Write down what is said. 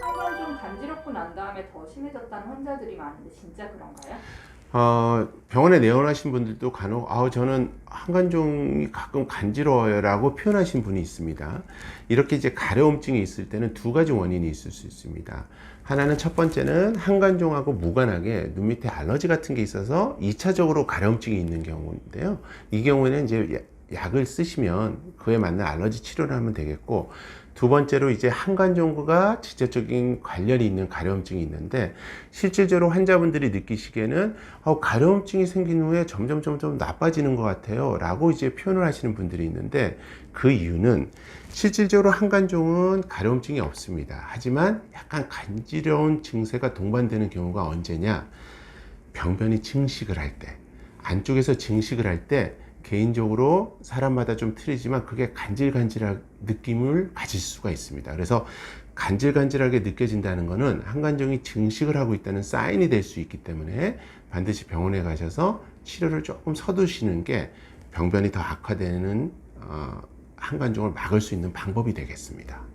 한번 좀 간지럽고 난 다음에 더 심해졌다는 환자들이 많은데 진짜 그런가요? 어, 병원에 내원하신 분들도 간혹 아 저는 한간종이 가끔 간지러워요라고 표현하신 분이 있습니다. 이렇게 이제 가려움증이 있을 때는 두 가지 원인이 있을 수 있습니다. 하나는 첫 번째는 한간종하고 무관하게 눈 밑에 알러지 같은 게 있어서 2차적으로 가려움증이 있는 경우인데요. 이 경우에는 이제 야- 약을 쓰시면 그에 맞는 알러지 치료를 하면 되겠고 두 번째로 이제 한간종과 직접적인 관련이 있는 가려움증이 있는데 실질적으로 환자분들이 느끼시기에는 어, 가려움증이 생긴 후에 점점 점점 나빠지는 것 같아요 라고 이제 표현을 하시는 분들이 있는데 그 이유는 실질적으로 한간종은 가려움증이 없습니다. 하지만 약간 간지러운 증세가 동반되는 경우가 언제냐? 병변이 증식을 할 때 안쪽에서 증식을 할때 개인적으로 사람마다 좀 틀리지만 그게 간질간질한 느낌을 가질 수가 있습니다. 그래서 간질간질하게 느껴진다는 것은 한간종이 증식을 하고 있다는 사인이 될 수 있기 때문에 반드시 병원에 가셔서 치료를 조금 서두시는 게 병변이 더 악화되는 어, 한간종을 막을 수 있는 방법이 되겠습니다.